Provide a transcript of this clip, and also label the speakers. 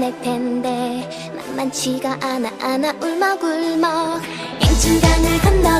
Speaker 1: 내 팬데 만만치가 않아 안아 울먹울먹. 인춘강을 건너